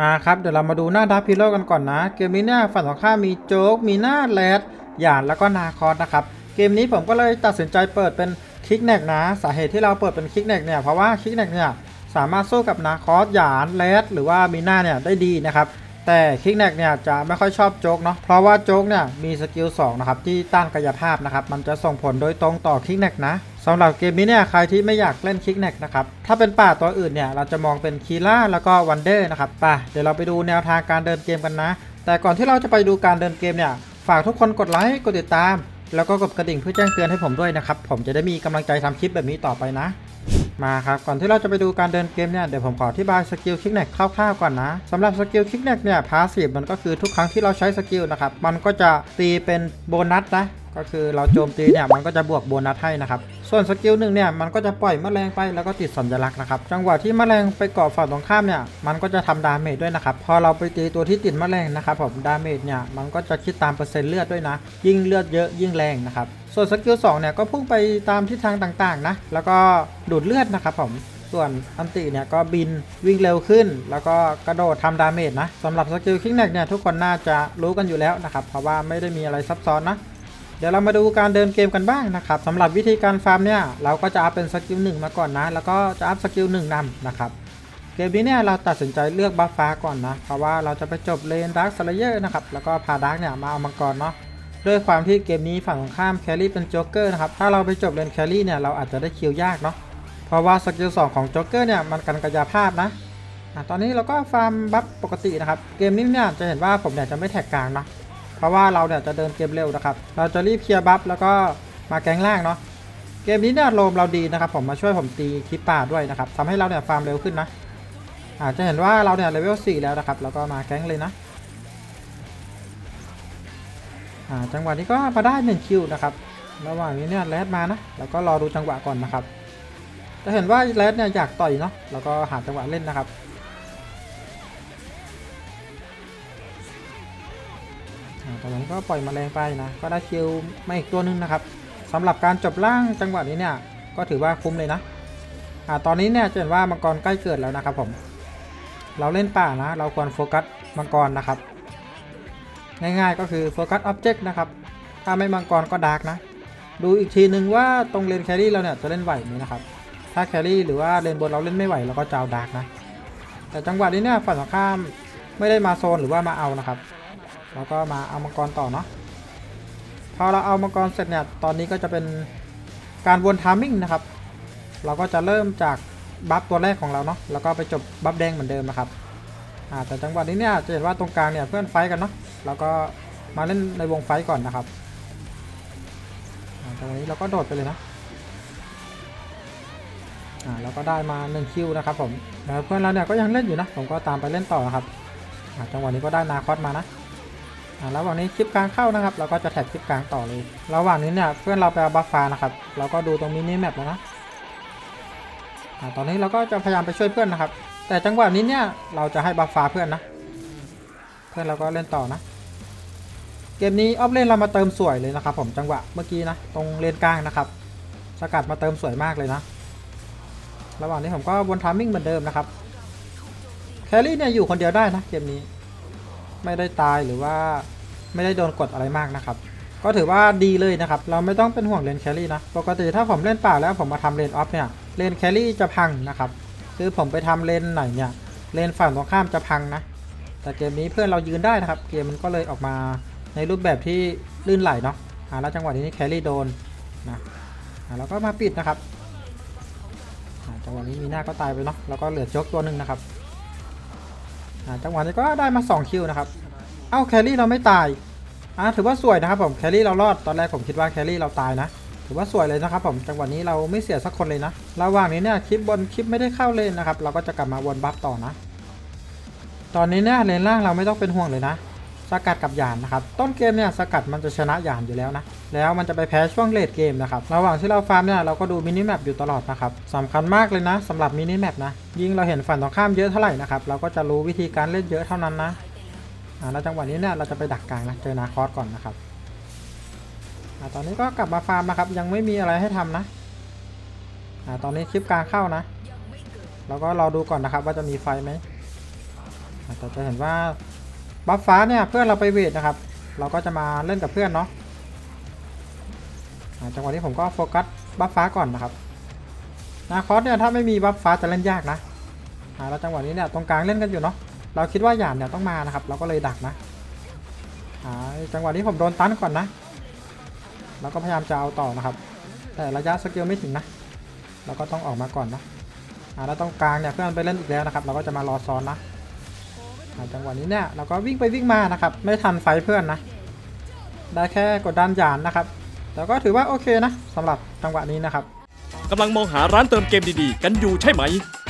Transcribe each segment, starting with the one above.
มาครับเดี๋ยวเรามาดูหน้าดับพิโลกันก่อนนะ เกมนี้เนี่ยฝั่งตรงข้ามีโจ๊กมีหน้าแรดหยานแล้วก็นาคอสนะครับ เกมนี้ผมก็เลยตัดสินใจเปิดเป็นคิกแนกนะสาเหตุที่เราเปิดเป็นคิกแนกเนี่ยเพราะว่าคิกแนกเนี่ยสามารถสู้กับนาคอสหยานแรดหรือว่ามีหน้าเนี่ยได้ดีนะครับแต่คิกแนกเนี่ยจะไม่ค่อยชอบโจ๊กเนาะเพราะว่าโจ๊กเนี่ยมีสกิล2นะครับที่ต้านกายภาพนะครับมันจะส่งผลโดยตรงต่อคิกแนกนะ สำหรับเกมนี้เนี่ยใครที่ไม่อยากเล่นคิกแนกนะครับ ถ้าเป็นป่าตัวอื่นเนี่ยเราจะมองเป็นคีล่าแล้วก็วันเดอร์นะครับป่ะเดี๋ยวเราไปดูแนวทางการเดินเกมกันนะ แต่ก่อนที่เราจะไปดูการเดินเกมเนี่ยฝากทุกคนกดไลค์กดติดตาม แล้วก็กดกระดิ่งเพื่อแจ้งเตือนให้ผมด้วยนะครับผมจะได้มีกำลังใจทำคลิปแบบนี้ต่อไปนะ มาครับก่อนที่เราจะไปดูการเดินเกมเนี่ยเดี๋ยวผมขออธิบายสกิลคิกแนกคร่าวๆก่อนนะสำหรับสกิลคิกแนกเนี่ยพาสีมันก็คือทุกครั้งที่เราใช้สกิลนะครับมันก็จะตีเป็นโบนัสนะ ก็คือเราโจมตีเนี่ยมันก็จะบวกโบนัสให้นะครับ ส่วนสกิลหนึ่งเนี่ยมันก็จะปล่อยมแมลงไปแล้วก็ติดสัญลักษณ์นะครับ จังหวะที่มแมลงไปเกาะฝั่งตรงข้ามเนี่ยมันก็จะทำดาเมจด้วยนะครับ พอเราไปตีตัวที่ติดมแมลงนะครับผมดาเมจเนี่ยมันก็จะคิดตามเปอร์เซ็นต์เลือดด้วยนะ ยิ่งเลือดเยอะยิ่งแรงนะครับ ส่วนสกิล2เนี่ยก็พุ่งไปตามทิศทางต่างๆนะ แล้วก็ดูดเลือดนะครับผมส่วนอันติเนี่ยก็บินวิ่งเร็วขึ้น แล้วก็กระโดดทำดาเมจนะสำหรับสกิลคิกแนกเนี่ยทุกคนน่าจะรู้กันอยู่แล้วนะครับ เพราะว่าไม่ได้มีอะไรซับซ้อนนะ เดี๋ยวเรามาดูการเดินเกมกันบ้างนะครับสำหรับวิธีการฟาร์มเนี่ยเราก็จะอัพเป็นสกิลหนึ่งมาก่อนนะ แล้วก็จะอัพสกิลหนึ่งนำนะครับเกมนี้เนี่ยเราตัดสินใจเลือกบัฟฟ้าก่อนนะ เพราะว่าเราจะไปจบเลนดาร์คสเลเยอร์นะครับแล้วก็พาดาร์คเนี่ยมาเอามังกรเนาะด้วยความที่เกมนี้ฝั่งตรงข้ามแครี่เป็นโจ๊กเกอร์นะครับถ้าเราไปจบเลนแครี่เนี่ยเราอาจจะได้คิวยากเนาะเพราะว่าสกิล2ของโจ๊กเกอร์เนี่ยมันกันกายภาพนะอะตอนนี้เราก็ฟาร์มบัฟปกตินะครับเกมนี้เนี่ยจะเห็นว่าผมเนี่ยจะไม่แท็กกลางนะ เพราะว่าเราเนี่ยจะเดินเกมเร็วนะครับ เราจะรีบเคลียร์บัฟแล้วก็มาแกงล่างเนาะ เกมนี้เนี่ยโลมเราดีนะครับ ผมมาช่วยผมตีคลิปป่าด้วยนะครับทำให้เราเนี่ยฟาร์มเร็วขึ้นนะ อาจจะเห็นว่าเราเนี่ยเลเวล4แล้วนะครับ แล้วก็มาแกงเลยนะจังหวะนี้ก็มาได้1คิวนะครับ ระหว่างนี้เนี่ยแรดมานะ แล้วก็รอดูจังหวะก่อนนะครับ จะเห็นว่าแรดเนี่ยอยากต่อยเนาะ แล้วก็หาจังหวะเล่นนะครับ อ่าตอนนี้ก็ปล่อยมแมลงไปนะ ก็ได้คิวมาอีกตัวหนึงนะครับสำหรับการจบล่างจังหวะนี้เนี่ย ก็ถือว่าคุ้มเลยนะ อ่า ตอนนี้เนี่ยจะเห็นว่ามังกรใกล้เกิดแล้วนะครับผม เราเล่นป่านะ เราควรโฟกัสมังกรนะครับ ง่ายๆก็คือโฟกัสอ็อบเจกต์นะครับ ถ้าไม่มังกรก็ดาร์กนะ ดูอีกทีนึงว่าตรงเลนแครี่เราเนี่ยจะเล่นไหวไหมนะครับ ถ้าแครี่หรือว่าเลนบนเราเล่นไม่ไหวเราก็จะเอาดาร์กนะ แต่จังหวะนี้เนี่ยฝั่งตรงข้ามไม่ได้มาโซนหรือว่ามาเอานะครับ เราก็มาเอามังกรต่อเนาะพอเราเอามังกรเสร็จเนี่ยตอนนี้ก็จะเป็นการวนทามมิ่งนะครับ เราก็จะเริ่มจากบัฟตัวแรกของเราเนาะแล้วก็ไปจบบัฟแดงเหมือนเดิมนะครับอ่าแต่จังหวะนี้เนี่ยจะเห็นว่าตรงกลางเนี่ยเพื่อนไฟกันเนาะแล้วก็มาเล่นในวงไฟก่อนนะครับอ่าตรงนี้เราก็โดดไปเลยนะอ่าเราก็ได้มา1คิวนะครับผมแล้วเพื่อนเราเนี่ยก็ยังเล่นอยู่นะผมก็ตามไปเล่นต่อนะครับอ่าจังหวะนี้ก็ได้นาคอสมานะ ระหว่างนี้คลิปกลางเข้านะครับ เราก็จะแท็กคลิปกลางต่อเลย ระหว่างนี้เนี่ยเพื่อนเราไปเอาบัฟฟ้านะครับ เราก็ดูตรงมินิแมปแล้วนะอตอนนี้เราก็จะพยายามไปช่วยเพื่อนนะครับ แต่จังหวะนี้เนี่ยเราจะให้บัฟฟ้าเพื่อนนะ เพื่อนเราก็เล่นต่อนะ เกมนี้ออฟเลนเรามาเติมสวยเลยนะครับ ผมจังหวะเมื่อกี้นะ ตรงเลนกลางนะครับสกัดมาเติมสวยมากเลยนะ ระหว่างนี้ผมก็วนทามมิ่งเหมือนเดิมนะครับ แครี่เนี่ยอยู่คนเดียวได้นะเกมนี้ ไม่ได้ตายหรือว่าไม่ได้โดนกดอะไรมากนะครับ ก็ถือว่าดีเลยนะครับ เราไม่ต้องเป็นห่วงเลนแครี่นะ ปกติถ้าผมเล่นป่าแล้วผมมาทำเลนออฟเนี่ยเลนแครี่จะพังนะครับ คือผมไปทำเลนไหนเนี่ยเลนฝั่งตรงข้ามจะพังนะ แต่เกมนี้เพื่อนเรายืนได้นะครับ เกมมันก็เลยออกมาในรูปแบบที่ลื่นไหลเนาะอ่าแล้วจังหวะนี้แครี่โดนนะอ่าแล้วก็มาปิดนะครับจังหวะนี้มีหน้าก็ตายไปเนาะแล้วก็เหลือโจ๊กตัวหนึ่งนะครับ จังหวะนี้ก็ได้มา 2 คิวนะครับ เอ้าแครี่เราไม่ตายอ่าถือว่าสวยนะครับผมแครี่เรารอดตอนแรกผมคิดว่าแครี่เราตายนะถือว่าสวยเลยนะครับผมจังหวะนี้เราไม่เสียสักคนเลยนะระหว่างนี้เนี่ยคลิปบนคลิปไม่ได้เข้าเลนนะครับ เราก็จะกลับมาวนบัฟต่อนะ ตอนนี้เนี่ยเลนล่างเราไม่ต้องเป็นห่วงเลยนะ สกัดกับยานนะครับ ต้นเกมเนี่ยสกัดมันจะชนะยานอยู่แล้วนะ แล้วมันจะไปแพ้ช่วงเลดเกมนะครับ ระหว่างที่เราฟาร์มเนี่ยเราก็ดูมินิแมปอยู่ตลอดนะครับสำคัญมากเลยนะสำหรับมินิแมปนะ ยิ่งเราเห็นฝั่งตรงข้ามเยอะเท่าไหร่นะครับเราก็จะรู้วิธีการเล่นเยอะเท่านั้นนะอ่าแล้วจังหวะนี้เนี่ยเราจะไปดักกลางนะเจอนาคอสก่อนนะครับอ่าตอนนี้ก็กลับมาฟาร์มนะครับยังไม่มีอะไรให้ทำนะอ่าตอนนี้คลิปกลางเข้านะ แล้วก็รอดูก่อนนะครับว่าจะมีไฟไหมอ่าแต่จะเห็นว่าบัฟฟ้าเนี่ยเพื่อนเราไปเวทนะครับ เราก็จะมาเล่นกับเพื่อนเนาะ จังหวะนี้ผมก็โฟกัสบัฟฟ้าก่อนนะครับนาคอสเนี่ยถ้าไม่มีบัฟฟ้าจะเล่นยากนะอ่าแล้วจังหวะนี้เนี่ยตรงกลางเล่นกันอยู่เนาะเราคิดว่าหยานเนี่ยต้องมานะครับ เราก็เลยดักนะจังหวะนี้ผมโดนตันก่อนนะเราก็พยายามจะเอาต่อนะครับ แต่ระยะสกิลไม่ถึงนะเราก็ต้องออกมาก่อนนะอ่าแล้วตรงกลางเนี่ยเพื่อนไปเล่นอีกแล้วนะครับ เราก็จะมารอซ้อนนะจังหวะนี้เนี่ยเราก็วิ่งไปวิ่งมานะครับ ไม่ทันไฟเพื่อนนะได้แค่กดดันหยานนะครับ แต่ก็ถือว่าโอเคนะสำหรับจังหวะนี้นะครับ กำลังมองหาร้านเติมเกมดีๆ กันอยู่ใช่ไหม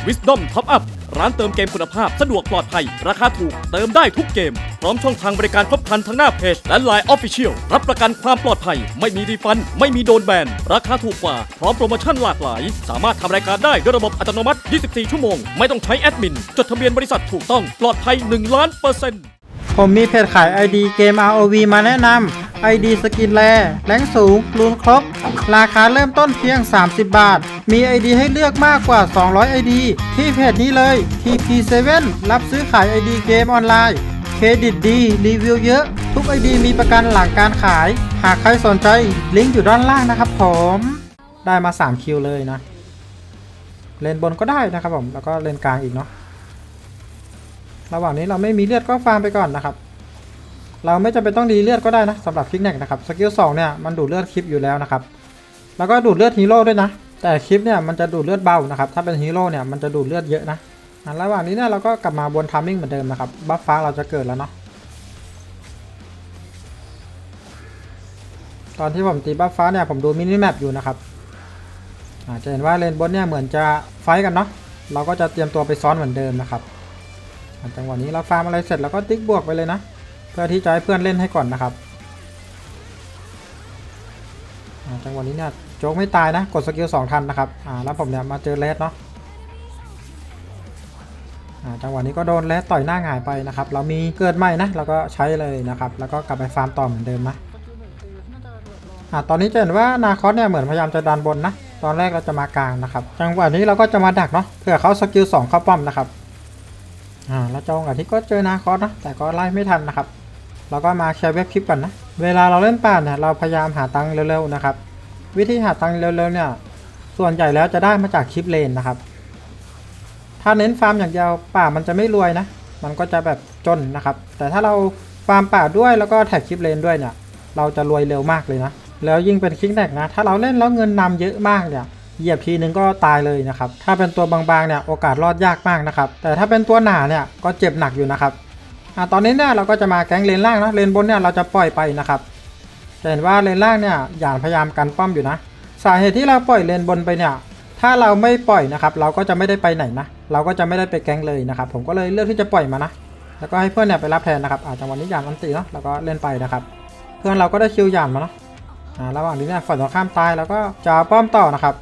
Wisdom Top Up ร้านเติมเกมคุณภาพสะดวกปลอดภัย ราคาถูกเติมได้ทุกเกม พร้อมช่องทางบริการครบครันทั้งหน้าเพจและ Line Official รับประกันความปลอดภัย ไม่มีรีฟัน ไม่มีโดนแบน ราคาถูกกว่า พร้อมโปรโมชั่นหลากหลาย สามารถทำรายการได้ด้วยระบบอัตโนมัติ 24 ชั่วโมง ไม่ต้องใช้แอดมิน จดทะเบียนบริษัทถูกต้องปลอดภัย 1 ล้านเปอร์เซ็นต์ผมมีเพจขาย ID เกม ROV มาแนะนำ ID สกินแรแรงสูงรูนครบ ราคาเริ่มต้นเพียง 30 บาท มี ID ให้เลือกมากกว่า 200 ID ที่เพจนี้เลย TP7 รับซื้อขาย ID เกมออนไลน์ เครดิตดี รีวิวเยอะ ทุก ID มีประกันหลังการขาย หากใครสนใจลิงก์อยู่ด้านล่างนะครับผม ได้มา 3 คิวเลยนะ เลนบนก็ได้นะครับผม แล้วก็เลนกลางอีกเนาะ ระหว่างนี้เราไม่มีเลือดก็ฟาร์มไปก่อนนะครับ เราไม่จำเป็นต้องดีเลือดก็ได้นะสำหรับคิกแนกนะครับสกิลสองเนี่ยมันดูดเลือดคลิปอยู่แล้วนะครับแล้วก็ดูดเลือดฮีโร่ด้วยนะ แต่คลิปเนี่ยมันจะดูดเลือดเบานะครับถ้าเป็นฮีโร่เนี่ยมันจะดูดเลือดเยอะนะระหว่างนี้เนี่ยเราก็กลับมาบนทัมมิ่งเหมือนเดิมนะครับบัฟฟ้าเราจะเกิดแล้วเนาะตอนที่ผมตีบัฟฟ้าเนี่ยผมดูมินิแมปอยู่นะครับอาจจะเห็นว่าเลนบนเนี่ยเหมือนจะไฟกันเนาะเราก็จะเตรียมตัวไปซ้อนเหมือนเดิมนะครับอะจังหวะนี้เราฟาร์มอะไรเสร็จแล้วก็ติ๊กบวกไปเลยนะ เพื่อที่จะให้เพื่อนเล่นให้ก่อนนะครับอะจังหวะนี้เนี่ยโจ๊กไม่ตายนะ กดสกิลสองทันนะครับอ่าแล้วผมเนี่ยมาเจอเลสเนาะอ่าจังหวะนี้ก็โดนเลสต่อยหน้าหงายไปนะครับ เรามีเกิดใหม่นะเราก็ใช้เลยนะครับ แล้วก็กลับไปฟาร์มต่อเหมือนเดิมนะอ่าตอนนี้จะเห็นว่านาคอสเนี่ยเหมือนพยายามจะดันบนนะ ตอนแรกเราจะมากลางนะครับ จังหวะนี้เราก็จะมาดักเนาะเพื่อเขาสกิลสองเข้าป้อมนะครับ อ่าแล้วจองกับที่ก็เจอนาคอสนะ แต่ก็ไล่ไม่ทันนะครับเราก็มาแชร์เว็บคลิปก่อนนะ เวลาเราเล่นป่านเนี่ยเราพยายามหาตังค์เร็วๆนะครับ วิธีหาตังค์เร็วๆเนี่ย ส่วนใหญ่แล้วจะได้มาจากคลิปเลนนะครับ ถ้าเน้นฟาร์มอย่างเดียวป่ามันจะไม่รวยนะ มันก็จะแบบจนนะครับ แต่ถ้าเราฟาร์มป่าด้วยแล้วก็แท็กคลิปเลนด้วยเนี่ย เราจะรวยเร็วมากเลยนะ แล้วยิ่งเป็นคลิกแนกนะ ถ้าเราเล่นแล้วเงินนำเยอะมากเนี่ย เหยียบทีนึงก็ตายเลยนะครับ ถ้าเป็นตัวบางๆเนี่ยโอกาสรอดยากมากนะครับ แต่ถ้าเป็นตัวหนาเนี่ยก็เจ็บหนักอยู่นะครับอะตอนนี้เนี่ยเราก็จะมาแก๊งเลนล่างนะเลนบนเนี่ยเราจะปล่อยไปนะครับจะเห็นว่าเลนล่างเนี่ยอย่างพยายามกันป้อมอยู่นะ สาเหตุที่เราปล่อยเลนบนไปเนี่ย ถ้าเราไม่ปล่อยนะครับ เราก็จะไม่ได้ไปไหนนะ เราก็จะไม่ได้ไปแก๊งเลยนะครับ ผมก็เลยเลือกที่จะปล่อยมานะ แล้วก็ให้เพื่อนเนี่ยไปรับแทนนะครับอ่าจังหวะนี้หยานอันตีเนาะแล้วก็เล่นไปนะครับ เพื่อนเราก็ได้คิวหยานมาเนาะอ่าระหว่างนี้เนี่ยฝ่ายตรงข้ามตายแล้วก็จะป้อมต่อนะครับ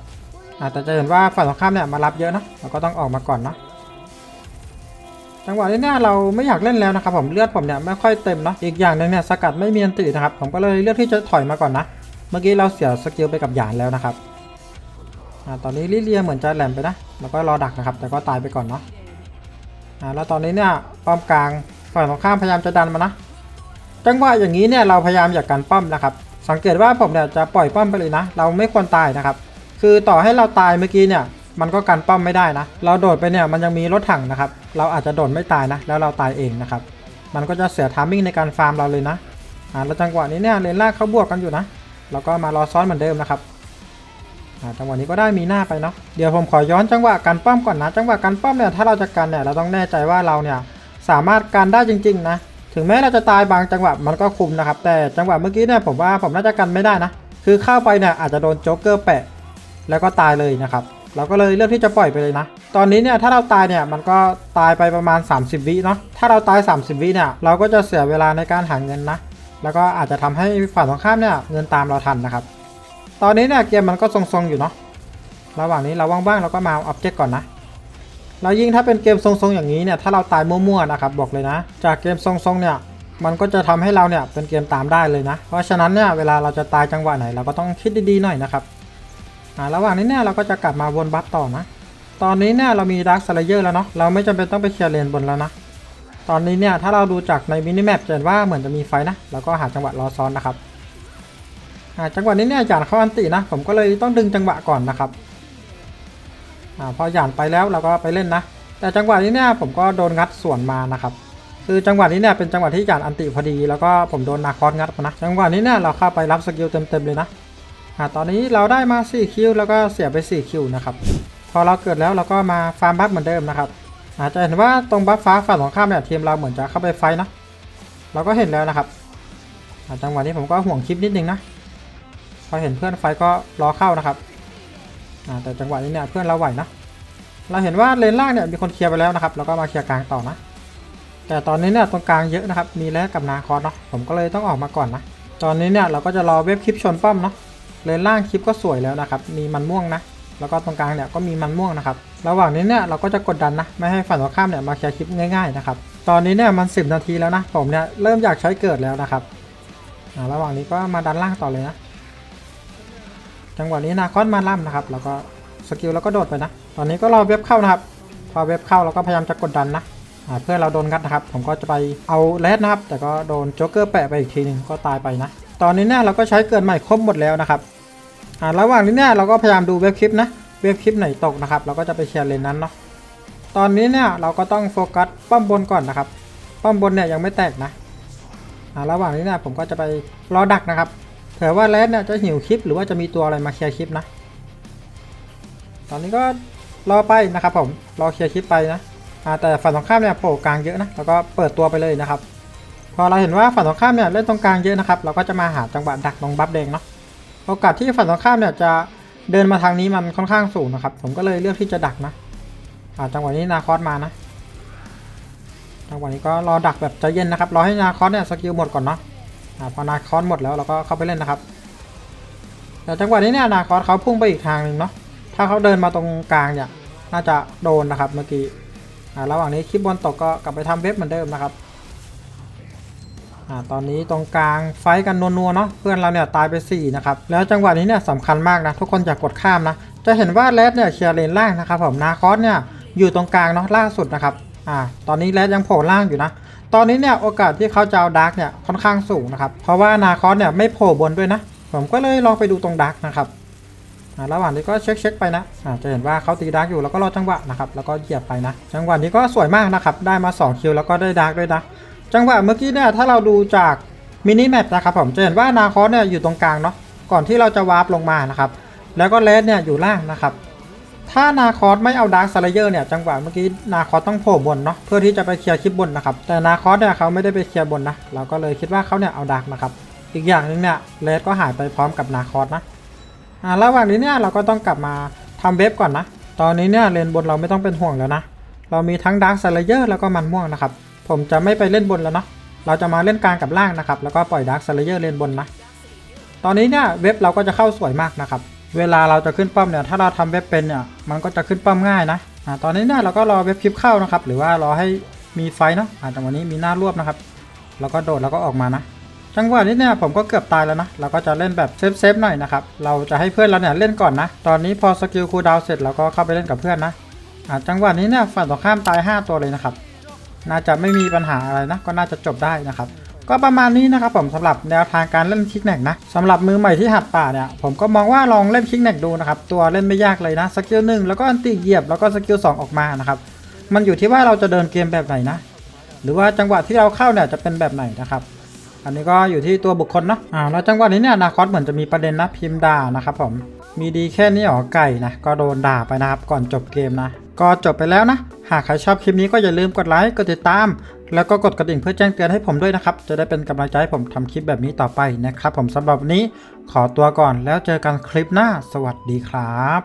อาแต่จะเห็นว่าฝ่ายตรงข้ามเนี่ยมารับเยอะนะเราก็ต้องออกมาก่อนนะจังหวะนี้เนี่ยเราไม่อยากเล่นแล้วนะครับผมเลือดผมเนี่ยไม่ค่อยเต็มเนาะอีกอย่างหนึ่งเนี่ยสกัดไม่มีอันตินะครับผมก็เลยเลือกที่จะถอยมาก่อนนะ เมื่อกี้เราเสียสกิลไปกับหยานแล้วนะครับอ่าตอนนี้ลิเลียเหมือนจะแหลมไปนะแล้วก็รอดักนะครับแต่ก็ตายไปก่อนเนาะอ่าแล้วตอนนี้เนี่ยป้อมกลางฝ่ายตรงข้ามพยายามจะดันมานะจังหวะอย่างนี้เนี่ยเราพยายามอยากกันป้อมนะครับสังเกตว่าผมเนี่ยจะปล่อยป้อมไปเลยนะ เราไม่ควรตายนะครับ คือต่อให้เราตายเมื่อกี้เนี่ยมันก็กันป้อมไม่ได้นะ เราโดดไปเนี่ยมันยังมีรถถังนะครับ เราอาจจะโดดไม่ตายนะ แล้วเราตายเองนะครับ มันก็จะเสียทามมิ่งในการฟาร์มเราเลยนะ อ่าแล้วจังหวะนี้เนี่ยเลนล่าเขาบวกกันอยู่นะ เราก็มารอซ้อนเหมือนเดิมนะครับ อ่าจังหวะนี้ก็ได้มีหน้าไปเนาะ เดี๋ยวผมขอย้อนจังหวะการป้อมก่อนนะ จังหวะการป้อมเนี่ยถ้าเราจะกันเนี่ยเราต้องแน่ใจว่าเราเนี่ยสามารถกันได้จริง ๆ นะ ถึงแม้เราจะตายบางจังหวะมันก็คุมนะครับ แต่จังหวะเมื่อกี้เนี่ยผมว่าผมน่าจะกันไม่ได้นะ คือเข้าไปเนี่ยอาจจะโดนโจ๊กเกอร์แปะ แล้วก็ตายเลยนะครับ เราก็เลยเลือกที่จะปล่อยไปเลยนะ ตอนนี้เนี่ยถ้าเราตายเนี่ยมันก็ตายไปประมาณ 30 วิเนาะ ถ้าเราตาย 30 วิเนี่ยเราก็จะเสียเวลาในการหาเงินนะ แล้วก็อาจจะทำให้ฝ่ายตรงข้ามเนี่ยเงินตามเราทันนะครับ ตอนนี้เนี่ยเกมมันก็ทรงๆอยู่เนาะ ระหว่างนี้เราว่างๆเราก็มาเอาออบเจกต์ก่อนนะแล้วยิ่งถ้าเป็นเกมทรงๆอย่างนี้เนี่ยถ้าเราตายมั่วๆนะครับบอกเลยนะ จากเกมทรงๆเนี่ยมันก็จะทำให้เราเนี่ยเป็นเกมตามได้เลยนะ เพราะฉะนั้นเนี่ยเวลาเราจะตายจังหวะไหนเราก็ต้องคิดดีๆหน่อยนะครับ ระหว่างนี้เนี่ยเราก็จะกลับมาวนบัฟต่อนะ ตอนนี้เนี่ยเรามีดาร์คสไลเยอร์แล้วเนาะ เราไม่จำเป็นต้องไปเคลียร์เลนบนแล้วนะ ตอนนี้เนี่ยถ้าเราดูจากในมินิแมปจะเห็นว่าเหมือนจะมีไฟนะแล้วก็หาจังหวะรอซ้อนนะครับอ่าจังหวะนี้เนี่ยหยานเข้าอันตินะ ผมก็เลยต้องดึงจังหวะก่อนนะครับอ่าพอหยานไปแล้วเราก็ไปเล่นนะ แต่จังหวะนี้เนี่ยผมก็โดนงัดสวนมานะครับ คือจังหวะนี้เนี่ยเป็นจังหวะที่หยานอันติพอดี แล้วก็ผมโดนนาคอสงัดมานะ จังหวะนี้เนี่ยเราเข้าไปรับสกิลเต็มๆเลยนะ อ่าตอนนี้เราได้มา 4 คิวแล้วก็เสียไป 4 คิวนะครับ พอเราเกิดแล้วเราก็มาฟาร์มบัฟเหมือนเดิมนะครับอาจจะเห็นว่าตรงบัฟฟ้าฝั่งตรงข้ามเนี่ยทีมเราเหมือนจะเข้าไปไฟนะเราก็เห็นแล้วนะครับอ่าจังหวะนี้ผมก็ห่วงคลิปนิดนึงนะพอเห็นเพื่อนไฟก็รอเข้านะครับอ่าแต่จังหวะนี้เนี่ยเพื่อนเราไหวนะเราเห็นว่าเลนล่างเนี่ยมีคนเคลียร์ไปแล้วนะครับแล้วก็มาเคลียร์กลางต่อนะ แต่ตอนนี้เนี่ยตรงกลางเยอะนะครับมีแลกกับนาคอสเนาะผมก็เลยต้องออกมาก่อนนะ ตอนนี้เนี่ยเราก็จะรอเว็บคลิปชนป้อมเนาะ เลนล่างคลิปก็สวยแล้วนะครับ มีมันม่วงนะ แล้วก็ตรงกลางเนี่ยก็มีมันม่วงนะครับ ระหว่างนี้เนี่ยเราก็จะกดดันนะ ไม่ให้ฝั่งตรงข้ามเนี่ยมาเคลียร์คลิปง่ายๆนะครับ ตอนนี้เนี่ยมัน 10 นาทีแล้วนะ ผมเนี่ยเริ่มอยากใช้เกิดแล้วนะครับอ่าระหว่างนี้ก็มาดันล่างต่อเลยนะ จังหวะนี้นาคอสมาล่ำนะครับ แล้วก็สกิลแล้วก็โดดไปนะ ตอนนี้ก็รอเว็บเข้านะครับ พอเว็บเข้าเราก็พยายามจะกดดันนะอ่าเพื่อนเราโดนงัดนะครับ ผมก็จะไปเอาเลสนะครับ แต่ก็โดนโจ๊กเกอร์แปะไปอีกทีหนึ่งก็ตายไปนะ ตอนนี้เนี่ยเราก็ใช้เกินใหม่ครบหมดแล้วนะครับ อ่าระหว่างนี้เนี่ยเราก็พยายามดูเว็บคลิปนะเว็บคลิปไหนตกนะครับ เราก็จะไปแชร์เลนนั้นเนาะตอนนี้เนี่ยเราก็ต้องโฟกัสป้อมบนก่อนนะครับ ป้อมบนเนี่ยยังไม่แตกนะอ่าระหว่างนี้เนี่ยผมก็จะไปรอดักนะครับเผื่อว่าเลสเนี่ยจะหิวคลิปหรือว่าจะมีตัวอะไรมาเคลียร์คลิปนะ ตอนนี้ก็รอไปนะครับผมรอเคลียร์คลิปไปนะแต่ฝั่งตรงข้ามเนี่ยโผล่กลางเยอะนะแล้วก็เปิดตัวไปเลยนะครับ พอเราเห็นว่าฝั่งตรงข้ามเนี่ยเล่นตรงกลางเยอะนะครับ เราก็จะมาหาจังหวะดักตรงบัฟแดงเนาะ โอกาสที่ฝั่งตรงข้ามเนี่ยจะเดินมาทางนี้มันค่อนข้างสูงนะครับ ผมก็เลยเลือกที่จะดักนะอ่าจังหวะนี้นาคอสมานะจังหวะนี้ก็รอดักแบบใจเย็นนะครับรอให้นาคอสเนี่ยสกิลหมดก่อนเนาะอ่าพอนาคอสหมดแล้วเราก็เข้าไปเล่นนะครับแต่จังหวะนี้เนี่ยนาคอสเขาพุ่งไปอีกทางหนึ่งเนาะถ้าเขาเดินมาตรงกลางเนี่ยน่าจะโดนนะครับเมื่อกี้อ่าระหว่างนี้คลิปบอลตกก็กลับไปทำเว็บเหมือนเดิมนะครับ อ่าตอนนี้ตรงกลางไฟกันนัวๆเนาะเพื่อนเราเนี่ยตายไป4นะครับแล้วจังหวะนี้เนี่ยสำคัญมากนะทุกคนอย่ากกดข้ามนะ จะเห็นว่าเลสเนี่ยเคลียร์เลนล่างนะครับผมนาคอสเนี่ยอยู่ตรงกลางเนาะล่าสุดนะครับอ่าตอนนี้เลสยังโผล่ล่างอยู่นะ ตอนนี้เนี่ยโอกาสที่เขาจะเอาดาร์กเนี่ยค่อนข้างสูงนะครับเพราะว่านาคอสเนี่ยไม่โผล่บนด้วยนะ ผมก็เลยลองไปดูตรงดาร์กนะครับอ่าระหว่างนี้ก็เช็คเช็คๆไปนะอ่าจะเห็นว่าเขาตีดาร์กอยู่แล้วก็รอจังหวะนะครับแล้วก็เหยียบไปนะ จังหวะนี้ก็สวยมากนะครับได้มา 2 คิวแล้วก็ได้ดาร์กด้วยนะ จังหวะเมื่อกี้เนี่ยถ้าเราดูจากมินิแมปนะครับผมจะเห็นว่านาคอสเนี่ยอยู่ตรงกลางเนาะก่อนที่เราจะวาร์ปลงมานะครับแล้วก็เลสเนี่ยอยู่ล่างนะครับถ้านาคอสไม่เอาดาร์คสไลเยอร์เนี่ยจังหวะเมื่อกี้นาคอสต้องโผล่บนเนาะเพื่อที่จะไปเคลียร์คลิปบนนะครับแต่นาคอสเนี่ยเขาไม่ได้ไปเคลียร์บนนะเราก็เลยคิดว่าเขาเนี่ยเอาดาร์กนะครับอีกอย่างหนึ่งเนี่ยเลสก็หายไปพร้อมกับนาคอสนะอ่าระหว่างนี้เนี่ยเราก็ต้องกลับมาทำเว็บก่อนนะตอนนี้เนี่ยเลนบนเราไม่ต้องเป็นห่วงแล้วนะเรามีทั้งดาร์คสไลเยอร์แล้วก็มันม่วงนะครับ ผมจะไม่ไปเล่นบนแล้วเนาะเราจะมาเล่นกลางกับล่างนะครับ แล้วก็ปล่อยดาร์คสไลเยอร์เล่นบนนะ ตอนนี้เนี่ยเว็บเราก็จะเข้าสวยมากนะครับ เวลาเราจะขึ้นป้อมเนี่ยถ้าเราทำเว็บเป็นเนี่ยมันก็จะขึ้นป้อมง่ายนะอ่าตอนนี้เนี่ยเราก็รอเว็บคลิปเข้านะครับ หรือว่ารอให้มีไฟเนาะอ่าจังหวะนี้มีหน้ารวบนะครับ แล้วก็โดดแล้วก็ออกมานะจังหวะนี้เนี่ยผมก็เกือบตายแล้วนะ เราก็จะเล่นแบบเซฟเซฟๆหน่อยนะครับ เราจะให้เพื่อนเราเนี่ยเล่นก่อนนะ ตอนนี้พอสกิลคูลดาวน์เสร็จเราก็เข้าไปเล่นกับเพื่อนนะอ่าจังหวะนี้เนี่ยฝั่งตรงข้ามตาย 5 ตัวเลยนะครับ น่าจะไม่มีปัญหาอะไรนะ ก็น่าจะจบได้นะครับ ก็ประมาณนี้นะครับผมสำหรับแนวทางการเล่นคิกแนกนะสำหรับมือใหม่ที่หัดป่าเนี่ยผมก็มองว่าลองเล่นคิกแนกดูนะครับ ตัวเล่นไม่ยากเลยนะสกิลหนึ่งแล้วก็อันติเหยียบแล้วก็สกิลสองออกมานะครับ มันอยู่ที่ว่าเราจะเดินเกมแบบไหนนะ หรือว่าจังหวะที่เราเข้าเนี่ยจะเป็นแบบไหนนะครับอันนี้ก็อยู่ที่ตัวบุคคลเนาะอ่าแล้วจังหวะนี้เนี่ยนาคอสเหมือนจะมีประเด็นนะพิมพ์ด่านะครับผมมีดีแค่นี้หรอไก่นะก็โดนด่าไปนะครับก่อนจบเกมนะ ก็จบไปแล้วนะ หากใครชอบคลิปนี้ก็อย่าลืมกดไลค์ กดติดตาม แล้วก็กดกระดิ่งเพื่อแจ้งเตือนให้ผมด้วยนะครับ จะได้เป็นกำลังใจให้ผมทำคลิปแบบนี้ต่อไปนะครับ ผมสำหรับวันนี้ขอตัวก่อนแล้วเจอกันคลิปหน้า สวัสดีครับ